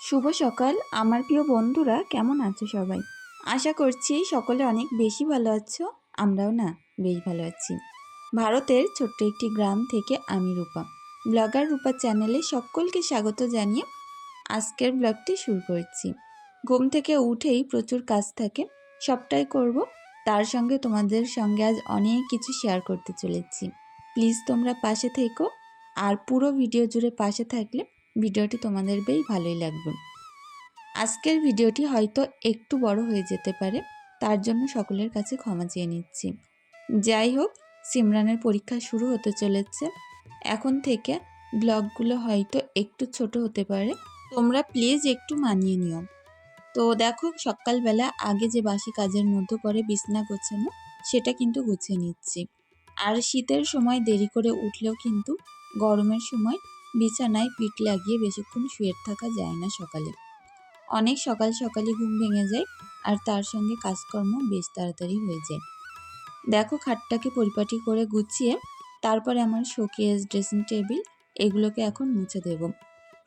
শুভ সকাল। আমার প্রিয় বন্ধুরা, কেমন আছো সবাই? আশা করছি সকলে অনেক বেশি ভালো আছো, আমরাও না বেশ ভালো আছি। ভারতের ছোট্ট একটি গ্রাম থেকে আমি রূপা। ব্লগার রূপা চ্যানেলে সকলকে স্বাগত জানিয়ে আজকের ব্লগটি শুরু করছি। ঘুম থেকে উঠেই প্রচুর কাজ থাকে, সবটাই করব। তার সঙ্গে তোমাদের সঙ্গে আজ অনেক কিছু শেয়ার করতে চলেছি। প্লিজ তোমরা পাশে থেকো, আর পুরো ভিডিও জুড়ে পাশে থাকলে ভিডিওটি তোমাদের বেশ ভালোই লাগবে। আজকের ভিডিওটি হয়তো একটু বড় হয়ে যেতে পারে, তার জন্য সকলের কাছে ক্ষমা চেয়ে নিচ্ছি। যাই হোক, সিমরানের পরীক্ষা শুরু হতে চলেছে। এখন থেকে ব্লগগুলো হয়তো একটু ছোট হতে পারে, তোমরা প্লিজ একটু মানিয়ে নিও। তো দেখো, সকালবেলা আগে যে বাসি কাজের মধ্যে পড়ে বিছনা গোছানো, সেটা কিন্তু গুছিয়ে নিচ্ছি। আর শীতের সময় দেরি করে উঠলেও কিন্তু গরমের সময় বিছানায় পিঠ লাগিয়ে বেশিক্ষণ শুয়ে থাকা যায় না সকালে। অনেক সকাল সকালই ঘুম ভেঙে যায় আর তার সঙ্গে কাজকর্ম বেশ তাড়াতাড়ি হয়ে যায়। দেখো খাটটাকে পরিপাটি করে গুছিয়ে তারপরে আমার শোকেস, ড্রেসিং টেবিল এগুলোকে এখন মুছে দেব।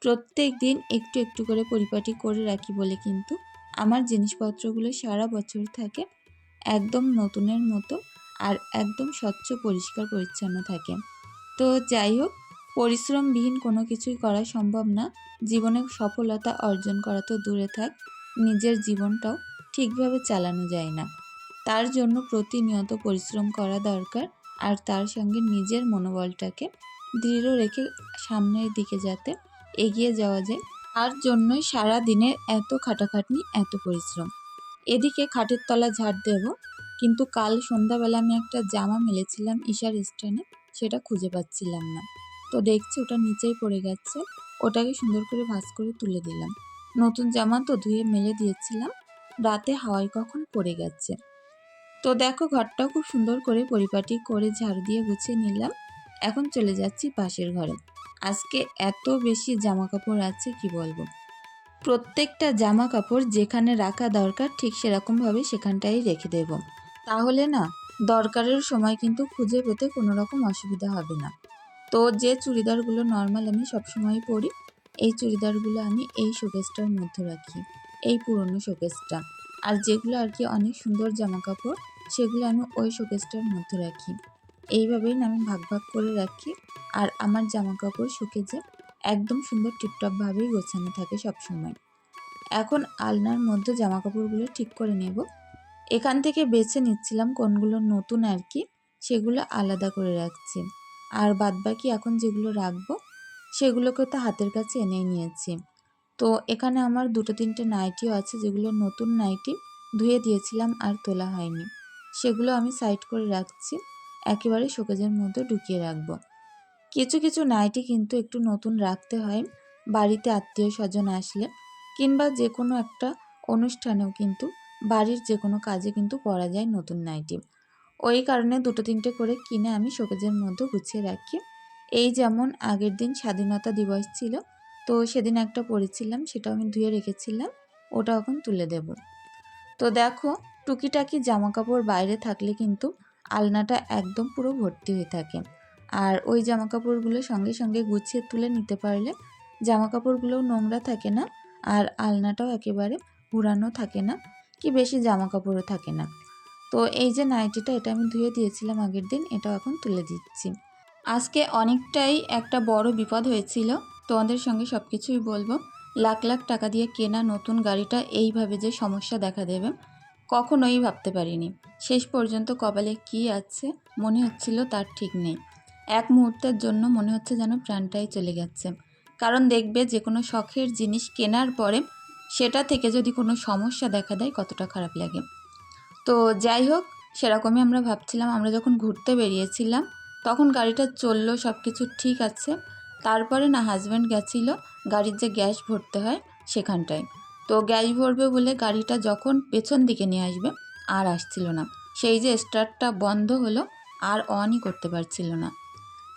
প্রত্যেক দিন একটু একটু করে পরিপাটি করে রাখি বলে কিন্তু আমার জিনিসপত্রগুলো সারা বছর থাকে, একদম নতুনের মতো আর একদম স্বচ্ছ, পরিষ্কার, পরিচ্ছন্ন থাকে। তো যাই হোক পরিশ্রমবিহীন কোনো কিছুই করা সম্ভব না। জীবনে সফলতা অর্জন করা তো দূরে থাক, নিজের জীবনটাও ঠিকভাবে চালানো যায় না। তার জন্য প্রতিনিয়ত পরিশ্রম করা দরকার আর তার সঙ্গে নিজের মনোবলটাকে দৃঢ় রেখে সামনের দিকে যাতে এগিয়ে যাওয়া যায়। তার জন্যই সারা দিনের এত খাটাখাটনি, এত পরিশ্রম। এদিকে খাটের তলা ঝাড় দেব, কিন্তু কাল সন্ধ্যাবেলা আমি একটা জামা মেলেছিলাম ঈশার স্ট্যান্ডে সেটা খুঁজে পাচ্ছিলাম না। তো দেখছি ওটা নিচেই পড়ে গেছে। ওটাকে সুন্দর করে ভাঁজ করে তুলে দিলাম। নতুন জামা তো ধুয়ে মেলে দিয়েছিলাম। রাতে হাওয়ায় কখন পড়ে গেছে। তো দেখো ঘরটাও খুব সুন্দর করে পরিপাটি করে ঝাড়ু দিয়ে গুছিয়ে নিলাম। এখন চলে যাচ্ছি পাশের ঘরে। আজকে এত বেশি জামা কাপড় আছে কি বলব? প্রত্যেকটা জামা কাপড় যেখানে রাখা দরকার ঠিক সেরকমভাবে সেখানটাই রেখে দেব। তাহলে না, দরকারের সময় কিন্তু খুঁজে পেতে কোনো রকম অসুবিধা হবে না। তো যে চুড়িদারগুলো নর্মাল আমি সবসময় পরি, এই চুড়িদারগুলো আমি এই শোকেসটার মধ্যে রাখি, এই পুরনো শোকেসটা আর যেগুলো আর কি অনেক সুন্দর জামা কাপড় সেগুলো আমি ওই শোকেসটার মধ্যে রাখি। এইভাবেই আমি ভাগ ভাগ করে রাখি, আর আমার জামা কাপড় শুকে যে একদম সুন্দর টিপটপভাবেই গোছানো থাকে সব সময়। এখন আলনার মধ্যে জামা কাপড়গুলো ঠিক করে নেব। এখান থেকে বেছে নিচ্ছিলাম কোনগুলো নতুন আর কি, সেগুলো আলাদা করে রাখছি। আর বাদবাকি এখন যেগুলো রাখব সেগুলোকে তো হাতের কাছে এনেই নিয়েছি। তো এখানে আমার দুটো তিনটে নাইটিও আছে, যেগুলো নতুন নাইটি ধুয়ে দিয়েছিলাম আর তোলা হয়নি। সেগুলো আমি সাইড করে রাখছি, একেবারে শোকেজের মধ্যে ঢুকিয়ে রাখব। কিছু কিছু নাইটি কিন্তু একটু নতুন রাখতে হয়, বাড়িতে আত্মীয় স্বজন আসলে, কিংবা যে কোনো একটা অনুষ্ঠানেও কিন্তু, বাড়ির যে কোনো কাজে কিন্তু পরা যায় নতুন নাইটি। ওই কারণে দুটো তিনটে করে কিনে আমি শোকেজের মধ্যে গুছিয়ে রাখি। এই যেমন আগের দিন স্বাধীনতা দিবস ছিল, তো সেদিন একটা পরেছিলাম সেটা আমি ধুয়ে রেখেছিলাম ওটা এখন তুলে দেব। তো দেখো, টুকিটাকি জামা কাপড় বাইরে থাকলে কিন্তু আলনাটা একদম পুরো ভর্তি হয়ে থাকে। আর ওই জামা কাপড়গুলো সঙ্গে সঙ্গে গুছিয়ে তুলে নিতে পারলে জামা কাপড়গুলোও নোংরা থাকে না, আর আলনাটাও একেবারে পুরানো থাকে না, কি বেশি জামা কাপড়ও থাকে না। তো এই যে নাইটিটা, এটা আমি ধুয়ে দিয়েছিলাম আগের দিন, এটাও এখন তুলে দিচ্ছি। আজকে অনেকটাই একটা বড় বিপদ হয়েছিল, তোমাদের সঙ্গে সব কিছুই বলব। লাখ লাখ টাকা দিয়ে কেনা নতুন গাড়িটা এইভাবে যে সমস্যা দেখা দেবে, কখনোই ভাবতে পারিনি। শেষ পর্যন্ত কপালে কি আছে, মনে হচ্ছিল তার ঠিক নেই। এক মুহূর্তের জন্য মনে হচ্ছে যেন প্রাণটাই চলে গেছে। কারণ দেখবে যে কোনো শখের জিনিস কেনার পরে সেটা থেকে যদি কোনো সমস্যা দেখা দেয়, কতটা খারাপ লাগে। তো যাই হোক, সেরকমই আমরা ভাবছিলাম। আমরা যখন ঘুরতে বেরিয়েছিলাম, তখন গাড়িটা চলল সব কিছু ঠিক আছে। তারপরে না হাজব্যান্ড গেছিল, গাড়ির যে গ্যাস ভরতে হয় সেখানটায়। তো গ্যাস ভরবে বলে গাড়িটা যখন পেছন দিকে নিয়ে আসবে, আর আসছিল না। সেই যে স্টার্টটা বন্ধ হলো, আর অনই করতে পারছিল না।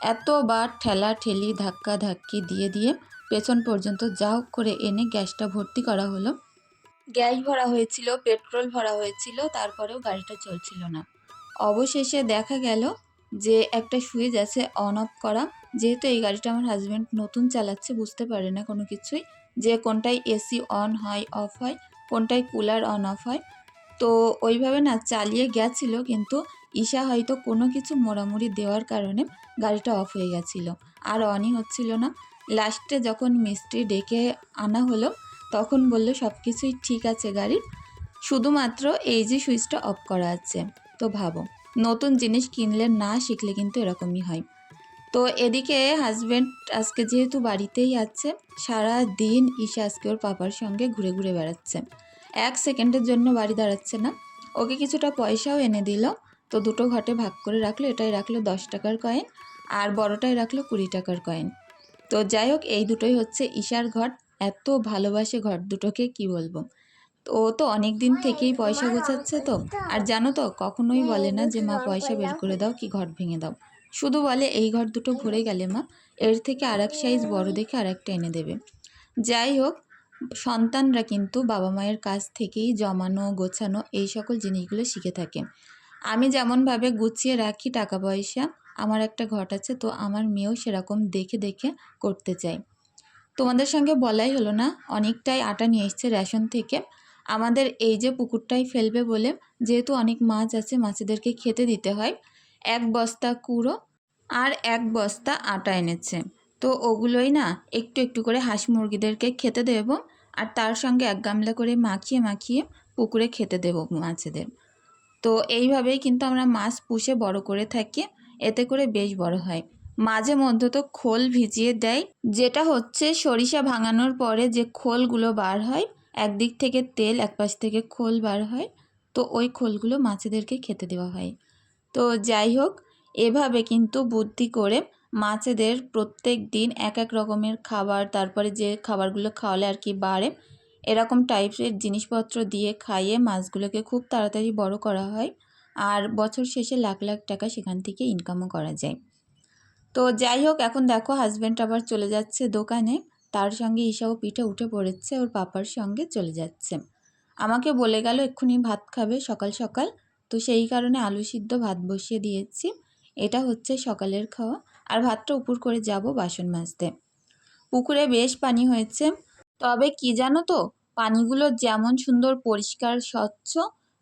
এতবার ঠেলা ঠেলি ধাক্কা ধাক্কি দিয়ে দিয়ে পেছন পর্যন্ত যা হোক করে এনে গ্যাসটা ভর্তি করা হলো। গ্যাস ভরা হয়েছিল, পেট্রোল ভরা হয়েছিল, তারপরেও গাড়িটা চলছিল না। অবশেষে দেখা গেল যে একটা সুইচ আছে অন অফ করা। যেহেতু এই গাড়িটা আমার হাজব্যান্ড নতুন চালাচ্ছে, বুঝতে পারে না কোনো কিছুই যে কোনটায় এসি অন হয় অফ হয় কোনটায় কুলার অন অফ হয়। তো ওইভাবে না চালিয়ে গেছিল, কিন্তু ঈশা হয়তো কোনো কিছু মোড়ামুড়ি দেওয়ার কারণে গাড়িটা অফ হয়ে গেছিল। আর অনই হচ্ছিল না। লাস্টে যখন মিস্ত্রি ডেকে আনা হলো তখন বলল সব কিছুই ঠিক আছে গাড়ির। শুধুমাত্র এই যে সুইচটা অফ করা আছে। তো ভাবো, নতুন জিনিস কিনলে না শিখলে কিন্তু এরকমই হয়। তো এদিকে হাজব্যান্ড আজকে যেহেতু বাড়িতেই আছে, সারা দিন ঈশা আজকে ওর পাপার সঙ্গে ঘুরে ঘুরে বেড়াচ্ছে। এক সেকেন্ডের জন্য বাড়ি দাঁড়াচ্ছে না। ওকে কিছুটা পয়সাও এনে দিল। তো দুটো ঘটে ভাগ করে রাখল, এটাই রাখল দশ টাকার কয়েন আর বড়টাই রাখল কুড়ি টাকার কয়েন তো যাই হোক, এই দুটোই হচ্ছে ঈশার ঘর এত ভালোবাসে ঘর দুটোকে কি বলব? তো ও তো অনেক দিন থেকেই পয়সা গোছাচ্ছে তো। আর জানো তো কখনোই বলে না যে মা পয়সা বের করে দাও কি ঘর ভেঙে দাও? শুধু বলে এই ঘর দুটো ভরে গেলে মা এর থেকে আর এক সাইজ বড় দেখে আর একটা এনে দেবে। যাই হোক সন্তানরা কিন্তু বাবা মায়ের কাছ থেকেই জমানো গোছানো এই সকল জিনিসগুলো শিখে থাকে। আমি যেমনভাবে গুছিয়ে রাখি টাকা পয়সা আমার একটা ঘট আছে তো আমার মেয়েও সেরকম দেখে দেখে করতে চাই তোমাদের সঙ্গে বলাই হলো না, অনেকটাই আটা নিয়ে এসছে রেশন থেকে। আমাদের এই যে পুকুরটাই ফেলবে বলে যেহেতু অনেক মাছ আছে, মাছেদেরকে খেতে দিতে হয়। এক বস্তা কুড়ো আর এক বস্তা আটা এনেছে। তো ওগুলোই না, একটু একটু করে হাঁস মুরগিদেরকে খেতে দেব আর তার সঙ্গে এক গামলা করে মাখিয়ে মাখিয়ে পুকুরে খেতে দেবো মাছেদের। তো এইভাবেই কিন্তু আমরা মাছ পুষে বড় করে থাকি, এতে করে বেশ বড় হয়। মাঝে মধ্যে তো খোল ভিজিয়ে দেয়। যেটা হচ্ছে সরিষা ভাঙানোর পরে যে খোলগুলো বার হয়, একদিক থেকে তেল এক পাশ থেকে খোল বার হয়, তো ওই খোলগুলো মাছেদেরকে খেতে দেওয়া হয়। তো যাই হোক, এভাবে কিন্তু বুদ্ধি করে মাছেদের প্রত্যেক দিন এক এক রকমের খাবার, তারপরে যে খাবারগুলো খাওয়ালে আর কি বাড়ে, এরকম টাইপের জিনিসপত্র দিয়ে খাইয়ে মাছগুলোকে খুব তাড়াতাড়ি বড় করা হয়। আর বছর শেষে লাখ লাখ টাকা সেখান থেকে ইনকামও করা যায়। তো যাই হোক, এখন দেখো হাজব্যান্ড আবার চলে যাচ্ছে দোকানে। তার সঙ্গে ঈশাও পিঠে উঠে পড়েছে, ওর পাপার সঙ্গে চলে যাচ্ছে। আমাকে বলে গেল, এক্ষুনি ভাত খাবে সকাল সকাল। তো সেই কারণে আলু সিদ্ধ ভাত বসিয়ে দিয়েছি। এটা হচ্ছে সকালের খাওয়া। আর ভাতটা উপর করে যাব বাসন মাজতে। পুকুরে বেশ পানি হয়েছে। তবে কি জানো তো, পানিগুলো যেমন সুন্দর পরিষ্কার, স্বচ্ছ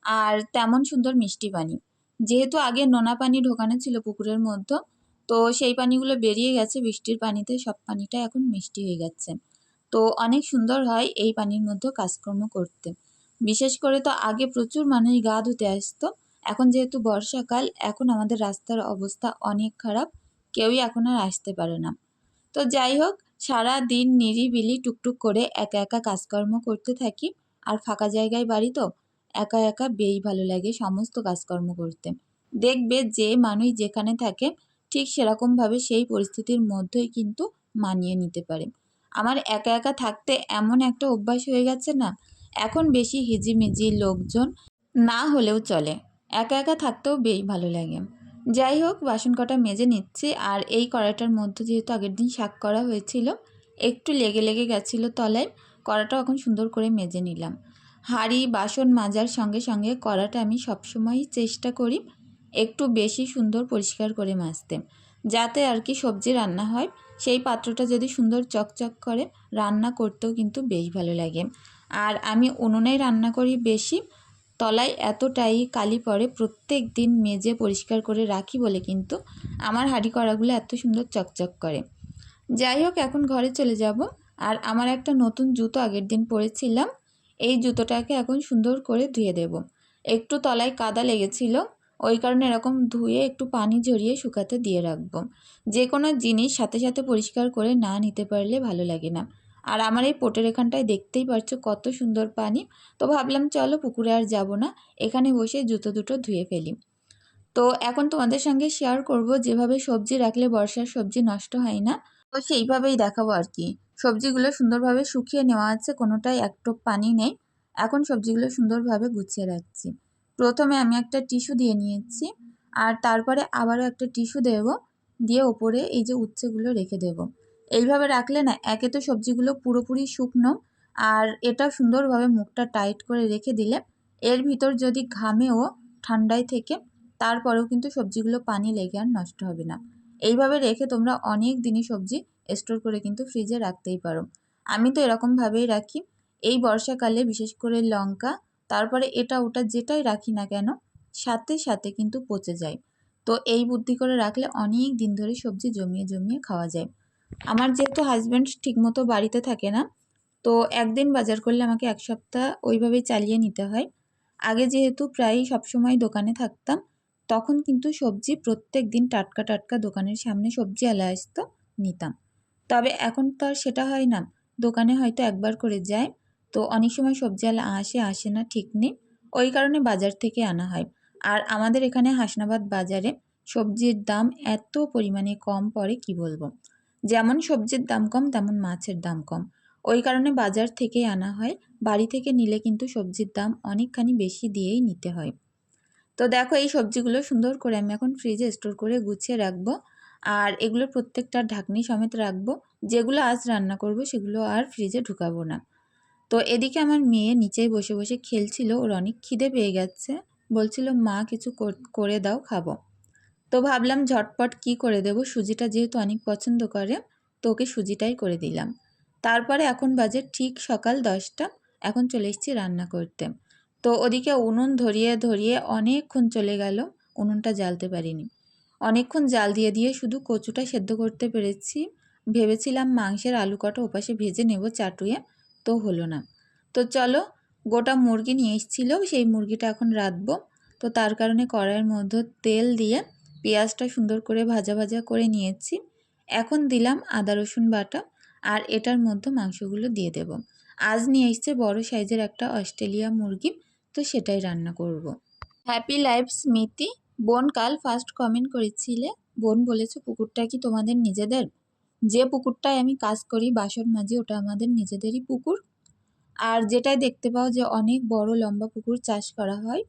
আর তেমন সুন্দর মিষ্টি পানি। যেহেতু আগে নোনা পানি ঢোকানো ছিল পুকুরের মধ্যে তো সেই পানিগুলো বেরিয়ে গেছে বৃষ্টির পানিতে, সব পানিটা এখন মিষ্টি হয়ে গেছে। তো অনেক সুন্দর হয় এই পানির মধ্যে কাজকর্ম করতে। বিশেষ করে তো আগে প্রচুর মানুষ গা ধুতে আসতো, এখন যেহেতু বর্ষাকাল, এখন আমাদের রাস্তার অবস্থা অনেক খারাপ, কেউই এখন আর আসতে পারে না। তো যাই হোক, সারা দিন নিরিবিলি টুকটুক করে একা একা কাজকর্ম করতে থাকি, আর ফাঁকা জায়গায় বাড়ি তো, একা একা বেশ ভালো লাগে সমস্ত কাজকর্ম করতে। দেখবে যে মানুষ যেখানে থাকে ঠিক সেরকমভাবে সেই পরিস্থিতির মধ্যেই কিন্তু মানিয়ে নিতে পারে। আমার একা একা থাকতে এমন একটা অভ্যাস হয়ে গেছে না? এখন বেশি হিজিমিজি লোকজন না হলেও চলে। একা একা থাকতেও বেশ ভালো লাগে। যাই হোক, বাসন কটা মেজে নিচ্ছি আর এই কড়াইটার মধ্যে যেহেতু আগের দিন শাক করা হয়েছিল, একটু লেগে লেগে গেছিল তলায়, কড়াটাও এখন সুন্দর করে মেজে নিলাম। হাঁড়ি, বাসন মাজার সঙ্গে সঙ্গে কড়াটা আমি সবসময়ই চেষ্টা করি একটু বেশি সুন্দর পরিষ্কার করে মাজতে। যাতে আর কি সবজি রান্না হয়, সেই পাত্রটা যদি সুন্দর চকচক করে রান্না করতেও কিন্তু বেশ ভালো লাগে। আর আমি উনুনেই রান্না করি বেশি, তলায় এতটাই কালি পড়ে, প্রত্যেক দিন মেজে পরিষ্কার করে রাখি বলে কিন্তু আমার হাঁড়ি কড়াগুলো এত সুন্দর চকচক করে। যাই হোক, এখন ঘরে চলে যাব। আর আমার একটা নতুন জুতো আগের দিন পরেছিলাম, এই জুতোটাকে এখন সুন্দর করে ধুয়ে দেব। একটু তলায় কাদা লেগেছিল ওই কারণে এরকম ধুয়ে একটু পানি ঝরিয়ে শুকাতে দিয়ে রাখব। যে কোনো জিনিস সাথে সাথে পরিষ্কার করে না নিতে পারলে ভালো লাগে না। আর আমার এই পোটের এখানটায় দেখতেই পারছ কত সুন্দর পানি। তো ভাবলাম, চলো পুকুরে আর যাব না, এখানে বসে জুতো দুটো ধুয়ে ফেলি। তো এখন তোমাদের সঙ্গে শেয়ার করব, যেভাবে সবজি রাখলে বর্ষার সবজি নষ্ট হয় না, তো সেইভাবেই দেখাবো আর কি। সবজিগুলো সুন্দরভাবে শুকিয়ে নেওয়া আছে কোনোটাই এক টোপ পানি নেই। এখন সবজিগুলো সুন্দরভাবে গুছিয়ে রাখছি। প্রথমে আমি একটা টিস্যু দিয়ে নিয়েছি আর তারপরে আবারও একটা টিস্যু দেব, দিয়ে ওপরে এই যে উচ্ছেগুলো রেখে দেব। এইভাবে রাখলে না, একে তো সবজিগুলো পুরোপুরি শুকনো আর এটা সুন্দরভাবে মুখটা টাইট করে রেখে দিলে এর ভিতর যদি ঘামেও ঠান্ডায় থেকে, তারপরেও কিন্তু সবজিগুলো পানি লেগে আর নষ্ট হবে না। এইভাবে রেখে তোমরা অনেক দিনই সবজি স্টোর করে কিন্তু ফ্রিজে রাখতেই পারো। আমি তো এরকমভাবেই রাখি। এই বর্ষাকালে বিশেষ করে লঙ্কা তারপরে এটা ওটা যেটাই রাখি না কেন, সাথে সাথে কিন্তু পচে যায়। তো এই বুদ্ধি করে রাখলে অনেক দিন ধরে সবজি জমিয়ে জমিয়ে খাওয়া যায়। আমার যেহেতু হাজব্যান্ড ঠিকমতো বাড়িতে থাকে না, তো একদিন বাজার করলে আমাকে এক সপ্তাহ ওইভাবেই চালিয়ে নিতে হয়। আগে যেহেতু প্রায়ই সবসময় দোকানে থাকতাম, তখন কিন্তু সবজি প্রত্যেক দিন টাটকা টাটকা দোকানের সামনে সবজি আলা আসতো, নিতাম। তবে এখন তো আর সেটা হয় না, দোকানে হয়তো একবার করে যায় তো অনেক সময় সবজি আলা আসে আসে না, ঠিক নেই। ওই কারণে বাজার থেকে আনা হয়। আর আমাদের এখানে হাসনাবাদ বাজারে সবজির দাম এত পরিমাণে কম পড়ে, কি বলব? যেমন সবজির দাম কম, তেমন মাছের দাম কম। ওই কারণে বাজার থেকেই আনা হয়। বাড়ি থেকে নিলে কিন্তু সবজির দাম অনেকখানি বেশি দিয়েই নিতে হয়। তো দেখো, এই সবজিগুলো সুন্দর করে আমি এখন ফ্রিজে স্টোর করে গুছিয়ে রাখব। আর এগুলো প্রত্যেকটা ঢাকনি সমেত রাখব। যেগুলো আজ রান্না করব, সেগুলো আর ফ্রিজে ঢুকাবো না। তো এদিকে আমার মেয়ে নিচেই বসে বসে খেলছিল, ওর অনেক খিদে পেয়ে গেছে। বলছিল, মা, কিছু করে দাও, খাব। তো ভাবলাম, ঝটপট কি করে দেব? সুজিটা যেহেতু অনেক পছন্দ করে, তো ওকে সুজিটাই করে দিলাম। তারপরে এখন বাজে ঠিক সকাল দশটা, এখন চলে এসেছি রান্না করতে। তো ওদিকে উনুন ধরিয়ে ধরিয়ে অনেকক্ষণ চলে গেল, উনুনটা জ্বালতে পারিনি। অনেকক্ষণ জাল দিয়ে দিয়ে শুধু কচুটা সেদ্ধ করতে পেরেছি। ভেবেছিলাম মাংসের আলু কটা ওপাশে ভেজে নেব চাটুয়ে তো হলো না। তো চলো, গোটা মুরগি নিয়ে এসেছিল, সেই মুরগিটা এখন রাঁধবো। তো তার কারণে কড়াইয়ের মধ্যে তেল দিয়ে পেঁয়াজটা সুন্দর করে ভাজা ভাজা করে নিয়েছি। এখন দিলাম আদা, রসুন বাটা আর এটার মধ্যে মাংসগুলো দিয়ে দেব। আজ নিয়ে এসছে বড় সাইজের একটা অস্ট্রেলিয়া মুরগি, তো সেটাই রান্না করব। হ্যাপি লাইফ, স্মৃতি। বোন কাল ফার্স্ট কমেন্ট করেছিলে। বোন বলেছে, পুকুরটা কি তোমাদের নিজেদের যে পুকুরটায় আমি কাজ করি বাসন মাঝে ওটা আমাদের নিজেদেরই পুকুর। আর যেটাই দেখতে পাও যে অনেক বড় লম্বা পুকুর চাষ করা হয়,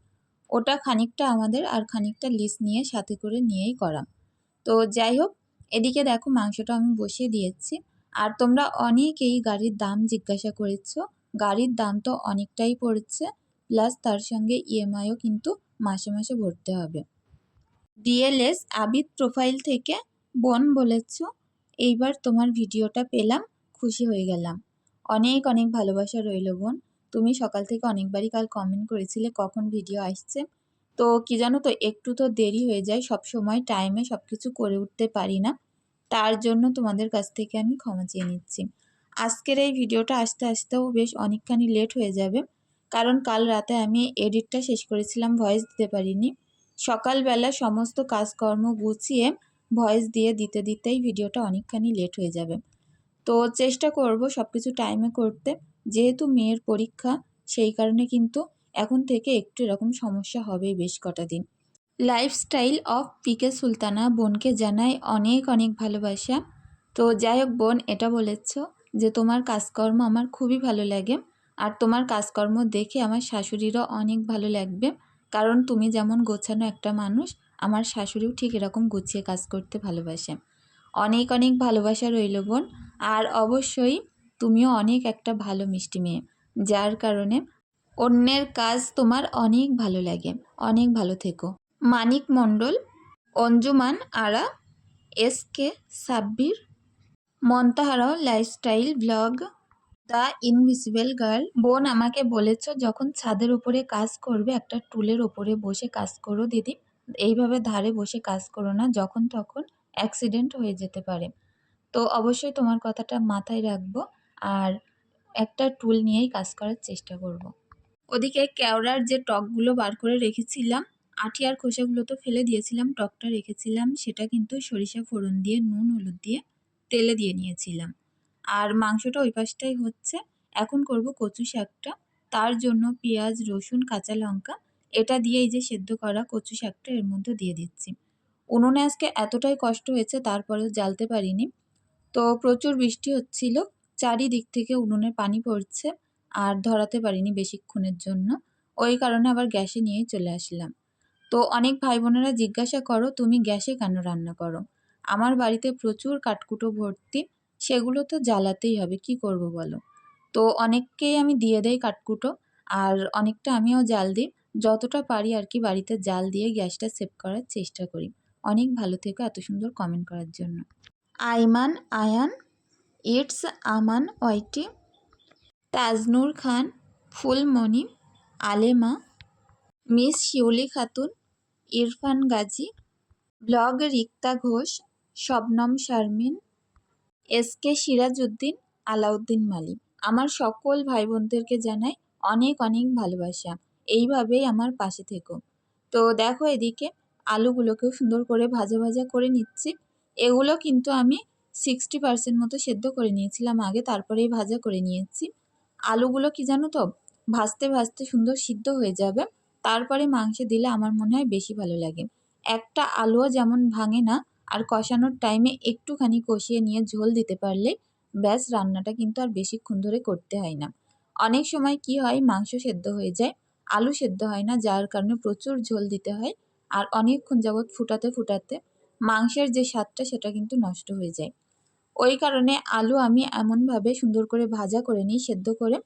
ওটা খানিকটা আমাদের আর খানিকটা লিস নিয়ে সাথে করে নিয়েই করা। তো যাই হোক, এদিকে দেখো মাংসটা আমি বসিয়ে দিয়েছি। আর তোমরা অনেকেই গাড়ির দাম জিজ্ঞাসা করেছ, গাড়ির দাম তো অনেকটাই পড়েছে প্লাস তার সঙ্গে ইএমআইও কিন্তু মাসে মাসে ভরতে হবে। ডিএলএস আবিদ প্রোফাইল থেকে বোন বলেছ এইবার তোমার ভিডিওটা পেলাম, খুশি হয়ে গেলাম। অনেক অনেক ভালোবাসা রইল বোন। তুমি সকাল থেকে অনেকবারই কাল কমেন্ট করেছিলে কখন ভিডিও আসছে। তো কি জানো তো, একটু তো দেরি হয়ে যায় সব সময় টাইমে সব কিছু করে উঠতে পারি না। তার জন্য তোমাদের কাছ থেকে আমি ক্ষমা চেয়ে নিচ্ছি। আজকের এই ভিডিওটা আসতে আসতেও বেশ অনেকখানি লেট হয়ে যাবে। কারণ কাল রাতে আমি এডিটটা শেষ করেছিলাম ভয়েস দিতে পারিনি। সকালবেলা সমস্ত কাজকর্ম গুছিয়ে ভয়েস দিয়ে দিতে দিতেই ভিডিওটা অনেকখানি লেট হয়ে যাবে। তো চেষ্টা করব সব কিছু টাইমে করতে। যেহেতু মেয়ের পরীক্ষা, সেই কারণে কিন্তু এখন থেকে একটু এরকম সমস্যা হবেই বেশ কটা দিন। লাইফস্টাইল অফ পিকে সুলতানা বোনকে জানাই অনেক অনেক ভালোবাসা। তো যাই হোক বোন, এটা বলেছ যে তোমার কাজকর্ম আমার খুবই ভালো লাগে আর তোমার কাজকর্ম দেখে আমার শাশুড়িরও অনেক ভালো লাগবে। কারণ তুমি যেমন গোছানো একটা মানুষ আমার শাশুড়িও ঠিক এরকম গুছিয়ে কাজ করতে ভালোবাসে। অনেক অনেক ভালোবাসা রইল বোন। আর অবশ্যই তুমিও অনেক একটা ভালো মিষ্টি মেয়ে। যার কারণে অন্যের কাজ তোমার অনেক ভালো লাগে। অনেক ভালো থেকো। Manik Mondal, Anjuman Ara, S K Sabbir, মন্তাহারাও lifestyle blog, the invisible girl. বোন, আমাকে বলেছ যখন ছাদের উপরে কাজ করবে, একটা টুলের ওপরে বসে কাজ করো দিদি। এইভাবে ধারে বসে কাজ করো না, যখন তখন অ্যাক্সিডেন্ট হয়ে যেতে পারে। তো অবশ্যই তোমার কথাটা মাথায় রাখব আর একটা টুল নিয়েই কাজ করার চেষ্টা করব। ওদিকে কেওড়ার যে টকগুলো বার করে রেখেছিলাম আঠিয়ার খোসাগুলো তো ফেলে দিয়েছিলাম টকটা রেখেছিলাম, সেটা কিন্তু সরিষা ফোড়ন দিয়ে, নুন, হলুদ দিয়ে তেলে দিয়ে নিয়েছিলাম। আর মাংসটা ওই পাশটাই হচ্ছে। এখন করব কচু শাকটা, তার জন্য পেঁয়াজ, রসুন, কাঁচা লঙ্কা এটা দিয়ে এই যে সেদ্ধ করা কচু শাকটা এর মধ্যে দিয়ে দিচ্ছি। উনুনে আজকে এতটাই কষ্ট হয়েছে, তারপরেও জ্বালতে পারিনি। তো প্রচুর বৃষ্টি হচ্ছিল, চারিদিক থেকে উনুনে পানি পড়ছে আর ধরাতে পারিনি বেশিক্ষণের জন্য। ওই কারণে আবার গ্যাসে নিয়েই চলে আসলাম। তো অনেক ভাই বোনেরা জিজ্ঞাসা করো, তুমি গ্যাসে কেন রান্না করো? আমার বাড়িতে প্রচুর কাঠকুটো ভর্তি, সেগুলো তো জ্বালাতেই হবে, কি করব বলো? তো অনেককেই আমি দিয়ে দেই কাঠকুটো, আর অনেকটা আমিও জাল দিই। যতটা পারি আর কি বাড়িতে জাল দিয়ে গ্যাসটা সেভ করার চেষ্টা করি। অনেক ভালো থেকো এত সুন্দর কমেন্ট করার জন্য। Aiman Ayan it's Aman YT, Tajnur Khan, Phulmoni, Alema, miss Shiuli Khatun, Irfan Gazi, blog Rikta Ghosh, Shabnam Sharmin S K Sirajuddin, Alauddin Malik. আমার সকল ভাই বোনদেরকে জানাই অনেক অনেক ভালোবাসা। এইভাবেই আমার পাশে থেকো। তো দেখো এদিকে আলুগুলোকেও সুন্দর করে ভাজা ভাজা করে নিচ্ছি। এগুলো কিন্তু আমি সিক্সটি পার্সেন্ট মতো সেদ্ধ করে নিয়েছিলাম আগে, তারপরেই ভাজা করে নিয়েছি। আলুগুলো কি জানো তো? ভাজতে ভাজতে সুন্দর সিদ্ধ হয়ে যাবে। তারপরে মাংসে দিলে আমার মনে হয় বেশি ভালো লাগে। একটা আলুও যেমন ভাঙে না, আর কষানোর টাইমে একটুখানি কষিয়ে নিয়ে ঝোল দিতে পারলে ব্যাস রান্নাটা কিন্তু আর বেশিক্ষণ ধরে করতে হয় না। অনেক সময় কি হয়, মাংস সেদ্ধ হয়ে যায় আলু সেদ্ধ হয় না, যার কারণে প্রচুর ঝোল দিতে হয় আর অনেকক্ষণ যাবৎ ফুটাতে ফুটাতে মাংসের যে স্বাদটা সেটা কিন্তু নষ্ট হয়ে যায়। ওই কারণে আলু আমি এমনভাবে সুন্দর করে ভাজা করে নিই, সেদ্ধ করে,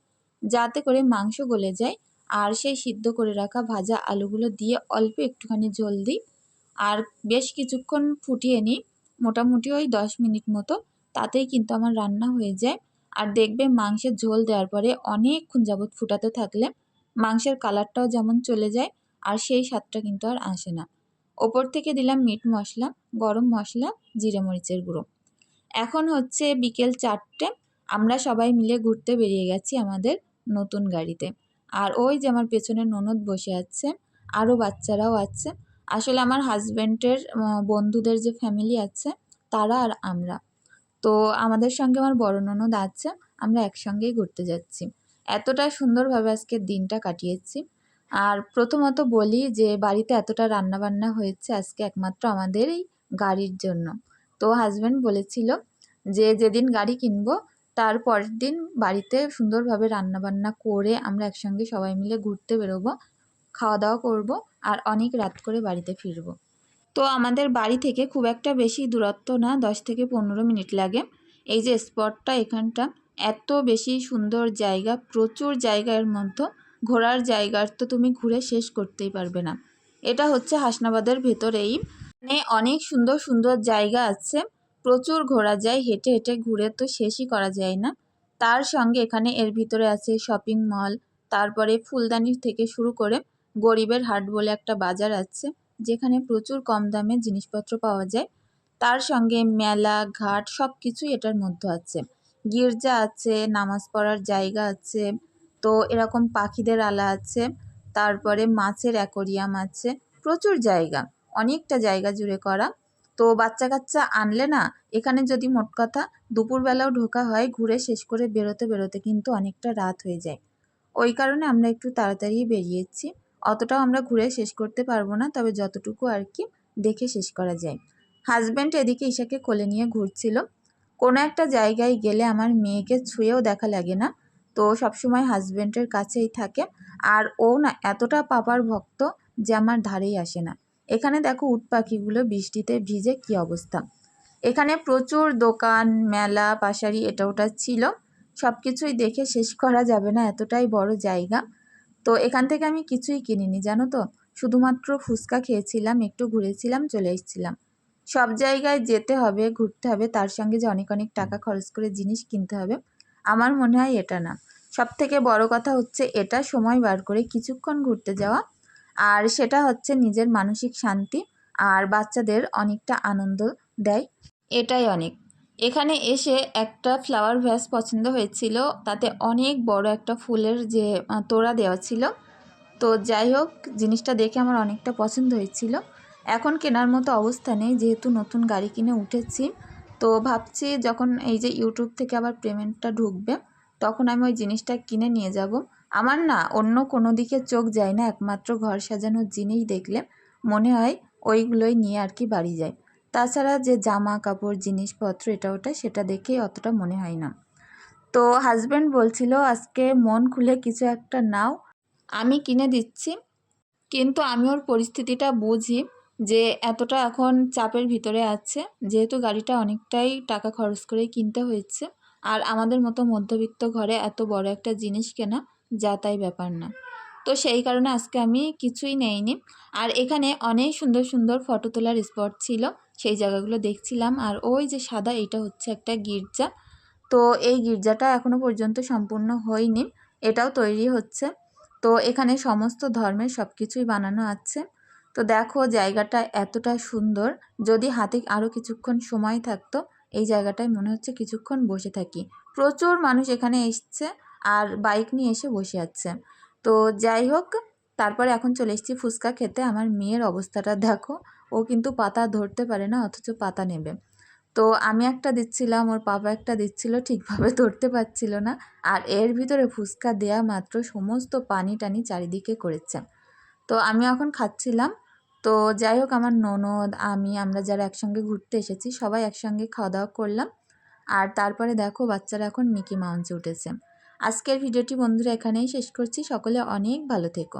যাতে করে মাংস গলে যায় আর সেই সিদ্ধ করে রাখা ভাজা আলুগুলো দিয়ে অল্প একটুখানি ঝোল দিই আর বেশ কিছুক্ষণ ফুটিয়ে নিই, মোটামুটি ওই দশ মিনিট মতো, তাতেই কিন্তু আমার রান্না হয়ে যায়। আর দেখবে মাংসের ঝোল দেওয়ার পরে অনেকক্ষণ যাবৎ ফুটাতে থাকলে মাংসের কালারটাও যেমন চলে যায়, আর সেই স্বাদটা কিন্তু আর আসে না। ওপর থেকে দিলাম মিট মশলা, গরম মশলা, জিরে মরিচের গুঁড়ো। এখন হচ্ছে বিকেল চারটে, আমরা সবাই মিলে ঘুরতে বেরিয়ে গেছি আমাদের নতুন গাড়িতে। আর ওই যে আমার পেছনে ননদ বসে আছে, আরও বাচ্চারাও আছে। আসলে আমার হাজব্যান্ডের বন্ধুদের যে ফ্যামিলি আছে, তারা আর আমরা। তো আমাদের সঙ্গে আমার বড় ননদ আছে, আমরা একসঙ্গেই ঘুরতে যাচ্ছি। এতটা সুন্দরভাবে আজকে দিনটা কাটিয়েছি। আর প্রথমত বলি যে, বাড়িতে এতটা রান্নাবান্না হয়েছে আজকে একমাত্র আমাদের এই গাড়ির জন্য। তো হাজব্যান্ড বলেছিল যে, যেদিন গাড়ি কিনবো, তার পরের দিন বাড়িতে সুন্দরভাবে রান্নাবান্না করে আমরা একসঙ্গে সবাই মিলে ঘুরতে বেরোবো খাওয়া দাওয়া করব আর অনেক রাত করে বাড়িতে ফিরব। তো আমাদের বাড়ি থেকে খুব একটা বেশি দূরত্ব না, দশ থেকে পনেরো মিনিট লাগে। এই যে স্পটটা এখানটা এত বেশি সুন্দর জায়গা, প্রচুর জায়গার মধ্যে ঘোরার জায়গার তো তুমি ঘুরে শেষ করতেই পারবে না। এটা হচ্ছে হাসনাবাদের ভেতরেই। মানে অনেক সুন্দর সুন্দর জায়গা আছে। প্রচুর ঘোরা যায়, হেঁটে হেঁটে ঘুরে তো শেষই করা যায় না। তার সঙ্গে এখানে এর ভিতরে আছে শপিং মল তারপরে ফুলদানি থেকে শুরু করে গরিবের হাট বলে একটা বাজার আছে, যেখানে প্রচুর কম দামে জিনিসপত্র পাওয়া যায়। তার সঙ্গে মেলা, ঘাট সব কিছুই এটার মধ্যে আছে। গির্জা আছে, নামাজ পড়ার জায়গা আছে, তো এরকম পাখিদের আলা আছে, তারপরে মাছের অ্যাকোরিয়াম আছে, প্রচুর জায়গা, অনেকটা জায়গা জুড়ে করা। তো বাচ্চা কাচ্চা আনলে না, এখানে যদি মোট কথা দুপুরবেলাও ঢোকা হয়, ঘুরে শেষ করে বেরোতে বেরোতে কিন্তু অনেকটা রাত হয়ে যায়। ওই কারণে আমরা একটু তাড়াতাড়ি বেরিয়েছি, অতটাও আমরা ঘুরে শেষ করতে পারব না, তবে যতটুকু আর কি দেখে শেষ করা যায়। হাজব্যান্ড এদিকে ঈশাকে কোলে নিয়ে ঘুরছিল কোনো একটা জায়গায় গেলে আমার মেয়েকে ছুঁয়েও দেখা লাগে না। তো সবসময় হাজব্যান্ডের কাছেই থাকে। আর ও না এতটা পাপার ভক্ত যে আমার ধারেই আসে না। এখানে দেখো উট পাখিগুলো বৃষ্টিতে ভিজে কি অবস্থা। এখানে প্রচুর দোকান, মেলা, পাশারি এটা ওটা ছিল। সব কিছুই দেখে শেষ করা যাবে না, এতটাই বড় জায়গা। তো এখান থেকে আমি কিছুই কিনিনি, জানো তো? শুধুমাত্র ফুচকা খেয়েছিলাম, একটু ঘুরেছিলাম, চলে এসেছিলাম। সব জায়গায় যেতে হবে, ঘুরতে হবে, তার সঙ্গে যে অনেক অনেক টাকা খরচ করে জিনিস কিনতে হবে, আমার মনে হয় এটা না। সব থেকে বড় কথা হচ্ছে এটা সময় বার করে কিছুক্ষণ ঘুরতে যাওয়া, আর সেটা হচ্ছে নিজের মানসিক শান্তি আর বাচ্চাদের অনেকটা আনন্দ দেয়, এটাই অনেক। এখানে এসে একটা ফ্লাওয়ার ভ্যাস পছন্দ হয়েছিল, তাতে অনেক বড় একটা ফুলের যে তোড়া দেওয়া ছিল। তো যাই হোক, জিনিসটা দেখে আমার অনেকটা পছন্দ হয়েছিল। এখন কেনার মতো অবস্থা নেই, যেহেতু নতুন গাড়ি কিনে উঠেছি। তো ভাবছি যখন এই যে ইউটিউব থেকে আবার পেমেন্টটা ঢুকবে, তখন আমি ওই জিনিসটা কিনে নিয়ে যাব। আমার না অন্য কোনো দিকে চোখ যায় না, একমাত্র ঘর সাজানোর জিনিস দেখলে মনে হয় ওইগুলোই নিয়ে আর কি বাড়ি যায় তাছাড়া যে জামা কাপড়, জিনিসপত্র, এটা ওটা, সেটা দেখেই অতটা মনে হয় না। তো হাজব্যান্ড বলছিল, আজকে মন খুলে কিছু একটা নাও, আমি কিনে দিচ্ছি। কিন্তু আমি ওর পরিস্থিতিটা বুঝি যে এতটা এখন চাপের ভিতরে আছে, যেহেতু গাড়িটা অনেকটাই টাকা খরচ করে কিনতে হয়েছে। আর আমাদের মতো মধ্যবিত্ত ঘরে এত বড় একটা জিনিস কেনা যা তাই ব্যাপার না। তো সেই কারণে আজকে আমি কিছুই নেইনি। আর এখানে অনেক সুন্দর সুন্দর ফটো তোলার স্পট ছিল, সেই জায়গাগুলো দেখছিলাম। আর ওই যে সাদা এটা হচ্ছে একটা গির্জা। তো এই গির্জাটা এখনও পর্যন্ত সম্পূর্ণ হয়নি, এটাও তৈরি হচ্ছে। তো এখানে সমস্ত ধর্মের সব কিছুই বানানো আছে। তো দেখো জায়গাটা এতটা সুন্দর, যদি হাতে আরও কিছুক্ষণ সময় থাকতো, এই জায়গাটায় মনে হচ্ছে কিছুক্ষণ বসে থাকি। প্রচুর মানুষ এখানে এসছে আর বাইক নিয়ে এসে বসে আছে। তো যাই হোক, তারপরে এখন চলে এসেছি ফুচকা খেতে। আমার মেয়ের অবস্থাটা দেখো, ও কিন্তু পাতা ধরতে পারে না, অথচ পাতা নেবে। তো আমি একটা দিচ্ছিলাম, ওর পাপা একটা দিচ্ছিল, ঠিকভাবে ধরতে পারছিল না। আর এর ভিতরে ফুচকা দেয়া মাত্র সমস্ত পানি টানি চারিদিকে করেছে। তো আমি এখন খাচ্ছিলাম। তো যাই হোক, আমার ননদ, আমি, আমরা যারা একসঙ্গে ঘুরতে এসেছি, সবাই একসঙ্গে খাওয়া দাওয়া করলাম। আর তারপরে দেখো, বাচ্চারা এখন মিকি মাউন্সে উঠেছে। আজকের ভিডিওটি বন্ধুরা এখানেই শেষ করছি। সকলে অনেক ভালো থেকো।